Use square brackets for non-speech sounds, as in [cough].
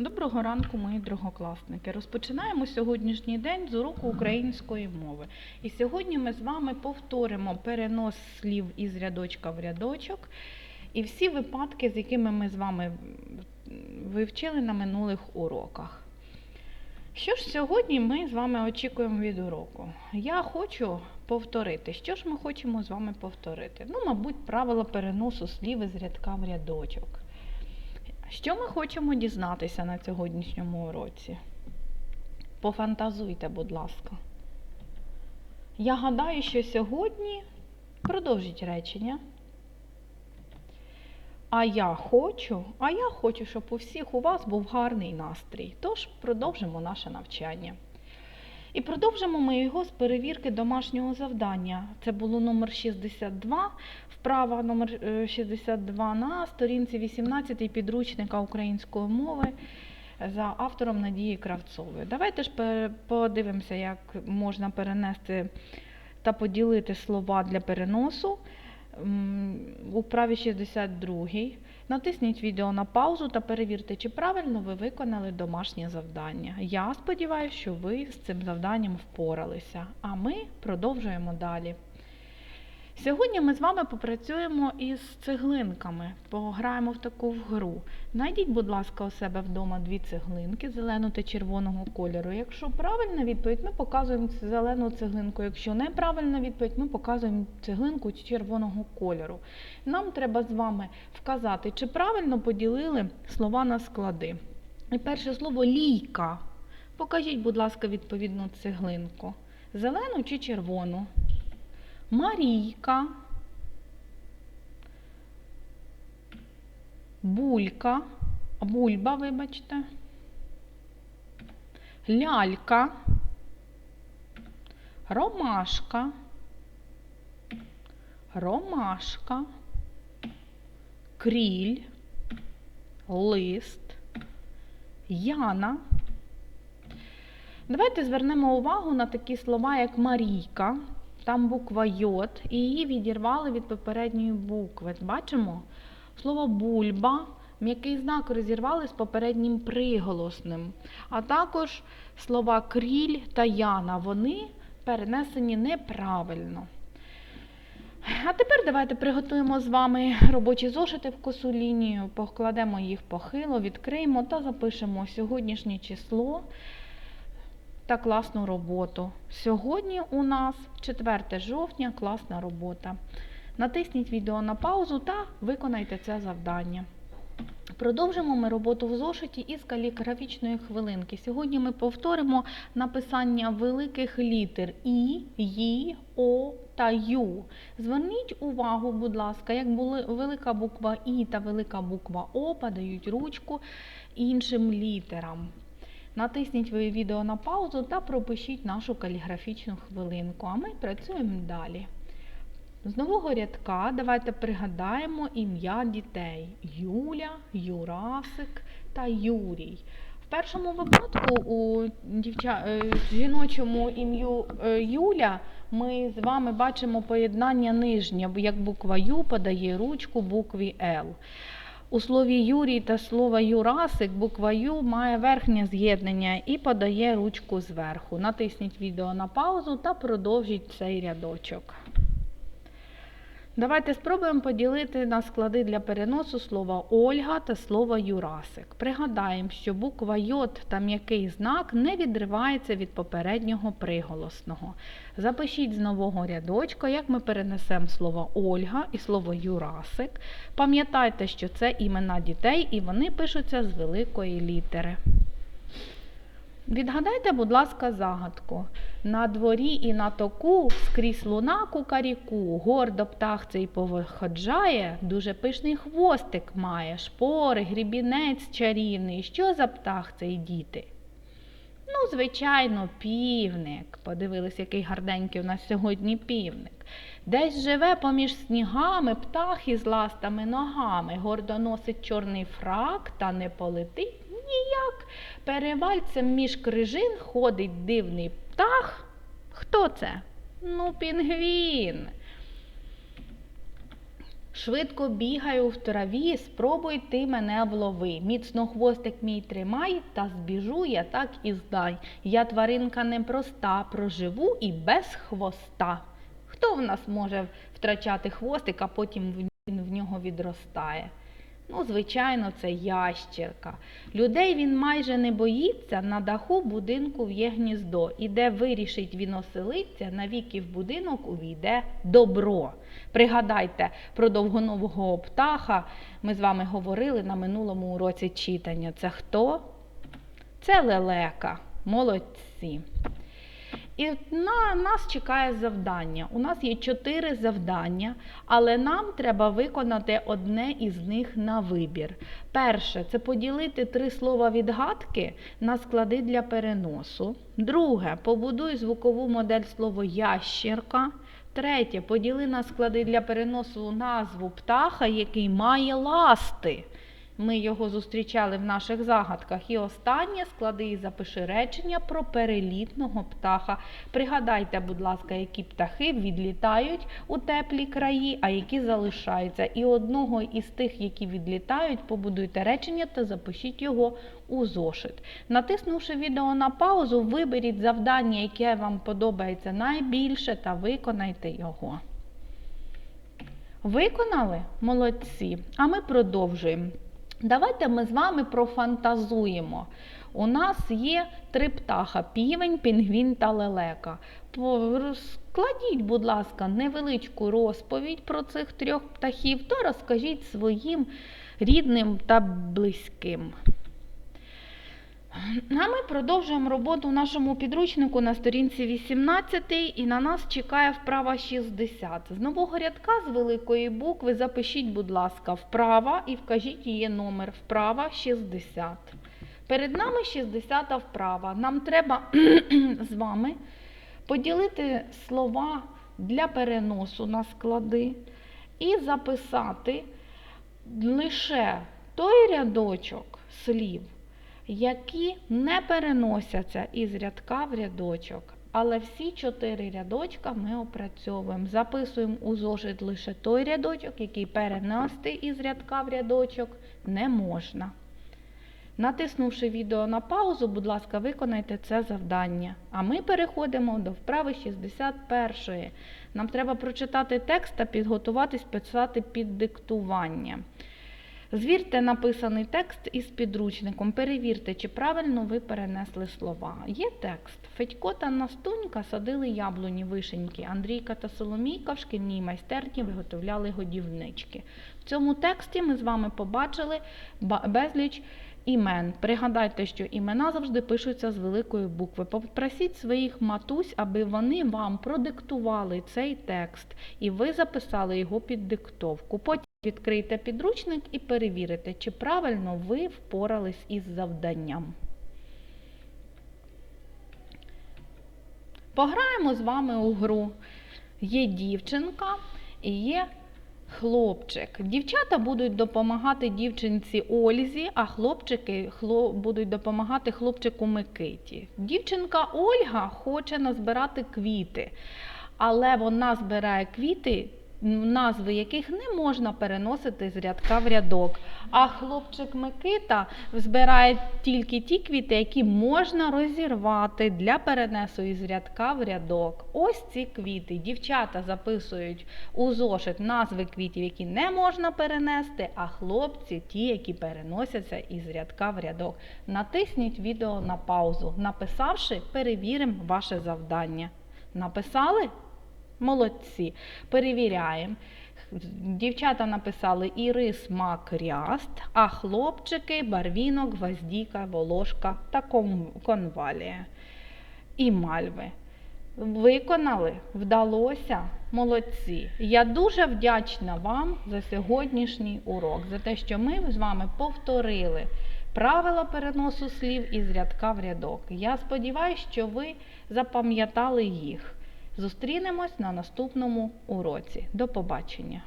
Доброго ранку, мої другокласники. Розпочинаємо сьогоднішній день з уроку української мови. І сьогодні ми з вами повторимо перенос слів із рядочка в рядочок і всі випадки, з якими ми з вами вивчили на минулих уроках. Що ж сьогодні ми з вами очікуємо від уроку? Я хочу повторити. Що ж ми хочемо з вами повторити? Ну, мабуть, правила переносу слів із рядка в рядочок. Що ми хочемо дізнатися на сьогоднішньому уроці? Пофантазуйте, будь ласка. Я гадаю, що сьогодні продовжіть речення. А я хочу, а я хочу, щоб у всіх у вас був гарний настрій. Тож продовжимо наше навчання. І продовжимо ми його з перевірки домашнього завдання. Це було номер 62, вправа номер е, 62 на сторінці 18 підручника української мови за автором Надії Кравцової. Давайте ж подивимося, як можна перенести та поділити слова для переносу. У вправі 62 натисніть відео на паузу та перевірте, чи правильно ви виконали домашнє завдання. Я сподіваюся, що ви з цим завданням впоралися, а ми продовжуємо далі. Сьогодні ми з вами попрацюємо із цеглинками, пограємо в таку гру. Найдіть, будь ласка, у себе вдома дві цеглинки зеленого та червоного кольору. Якщо правильна відповідь, ми показуємо зелену цеглинку. Якщо неправильна відповідь, ми показуємо цеглинку червоного кольору. Нам треба з вами вказати, чи правильно поділили слова на склади. І перше слово лійка. Покажіть, будь ласка, відповідну цеглинку. Зелену чи червону? Марійка, булька, бульба, вибачте, лялька, ромашка, ромашка, кріль, лист, яна. Давайте звернемо увагу на такі слова, як Марійка. Там буква Йод, і її відірвали від попередньої букви. Бачимо? Слово бульба, м'який знак розірвали з попереднім приголосним. А також слова кріль та яна. Вони перенесені неправильно. А тепер давайте приготуємо з вами робочі зошити в косу лінію, покладемо їх похило, відкриємо та запишемо сьогоднішнє число та класну роботу. Сьогодні у нас 4 жовтня класна робота. Натисніть відео на паузу та виконайте це завдання. Продовжимо ми роботу в зошиті із каліграфічної хвилинки. Сьогодні ми повторимо написання великих літер І, Ї, О та Ю. Зверніть увагу, будь ласка, як були велика буква І та велика буква О подають ручку іншим літерам. Натисніть ви відео на паузу та пропишіть нашу каліграфічну хвилинку, а ми працюємо далі. З нового рядка давайте пригадаємо ім'я дітей: Юля, Юрасик та Юрій. В першому випадку у дівча... е, жіночому ім'ю е, Юля ми з вами бачимо поєднання нижнє, як буква Ю подає ручку букві Л. У слові Юрій та слова Юрасик буква Ю має верхнє з'єднання і подає ручку зверху. Натисніть відео на паузу та продовжіть цей рядочок. Давайте спробуємо поділити на склади для переносу слова Ольга та слова Юрасик. Пригадаємо, що буква Йод та м'який знак не відривається від попереднього приголосного. Запишіть з нового рядочка, як ми перенесемо слово Ольга і слово Юрасик. Пам'ятайте, що це імена дітей і вони пишуться з великої літери. Відгадайте, будь ласка, загадку. На дворі і на току скрізь луна кукаріку, гордо птах цей повиходжає, дуже пишний хвостик має, шпори, грібінець чарівний. Що за птах цей діти? Ну, звичайно, півник. Подивились, який гарненький у нас сьогодні півник. Десь живе поміж снігами птах із ластами ногами, гордо носить чорний фрак та не полетить ніяк. Перевальцем між крижин ходить дивний птах. Хто це? Ну, пінгвін. Швидко бігаю в траві, спробуй ти мене влови. Міцно хвостик мій тримай, та збіжу я так і здай. Я тваринка непроста, проживу і без хвоста. Хто в нас може втрачати хвостик, а потім він в нього відростає? Ну, звичайно, це ящерка. Людей він майже не боїться, на даху будинку в'є гніздо. І де вирішить він оселиться, навіки в будинок увійде добро. Пригадайте про довгонового птаха. Ми з вами говорили на минулому уроці читання. Це хто? Це лелека. Молодці. І на нас чекає завдання. У нас є чотири завдання, але нам треба виконати одне із них на вибір. Перше це поділити три слова відгадки на склади для переносу. Друге побудуй звукову модель слово ящерка. Третє поділи на склади для переносу назву птаха, який має ласти. Ми його зустрічали в наших загадках. І останнє склади і запиши речення про перелітного птаха. Пригадайте, будь ласка, які птахи відлітають у теплі краї, а які залишаються. І одного із тих, які відлітають, побудуйте речення та запишіть його у зошит. Натиснувши відео на паузу, виберіть завдання, яке вам подобається найбільше, та виконайте його. Виконали? Молодці. А ми продовжуємо. Давайте ми з вами профантазуємо. У нас є три птаха: півень, пінгвін та лелека. Складіть, будь ласка, невеличку розповідь про цих трьох птахів, то розкажіть своїм рідним та близьким. А ми продовжуємо роботу в нашому підручнику на сторінці 18 і на нас чекає вправа 60. З нового рядка з великої букви запишіть, будь ласка, вправа і вкажіть її номер. Вправа 60. Перед нами 60 вправа. Нам треба [clears throat] з вами поділити слова для переносу на склади і записати лише той рядочок слів які не переносяться із рядка в рядочок. Але всі чотири рядочка ми опрацьовуємо. Записуємо у зошит лише той рядочок, який перенести із рядка в рядочок не можна. Натиснувши відео на паузу, будь ласка, виконайте це завдання. А ми переходимо до вправи 61. Нам треба прочитати текст та підготуватись писати під диктування. Звірте написаний текст із підручником. Перевірте, чи правильно ви перенесли слова. Є текст. Федько та Настунька садили яблуні вишеньки. Андрійка та Соломійка в шкільній майстерні виготовляли годівнички. В цьому тексті ми з вами побачили безліч імен. Пригадайте, що імена завжди пишуться з великої букви. Попросіть своїх матусь, аби вони вам продиктували цей текст, і ви записали його під диктовку. Відкрийте підручник і перевірите, чи правильно ви впорались із завданням. Пограємо з вами у гру. Є дівчинка і є хлопчик. Дівчата будуть допомагати дівчинці Ользі, а хлопчики хло- будуть допомагати хлопчику Микиті. Дівчинка Ольга хоче назбирати квіти, але вона збирає квіти, назви яких не можна переносити з рядка в рядок. А хлопчик Микита збирає тільки ті квіти, які можна розірвати для перенесу із рядка в рядок. Ось ці квіти. Дівчата записують у зошит назви квітів, які не можна перенести, а хлопці ті, які переносяться із рядка в рядок. Натисніть відео на паузу. Написавши, перевіримо ваше завдання. Написали? Молодці. Перевіряємо. Дівчата написали ірис, мак, ряст, а хлопчики барвінок, гвоздіка, волошка та конвалія. І мальви. Виконали? Вдалося? Молодці. Я дуже вдячна вам за сьогоднішній урок, за те, що ми з вами повторили правила переносу слів із рядка в рядок. Я сподіваюся, що ви запам'ятали їх. Зустрінемось на наступному уроці. До побачення!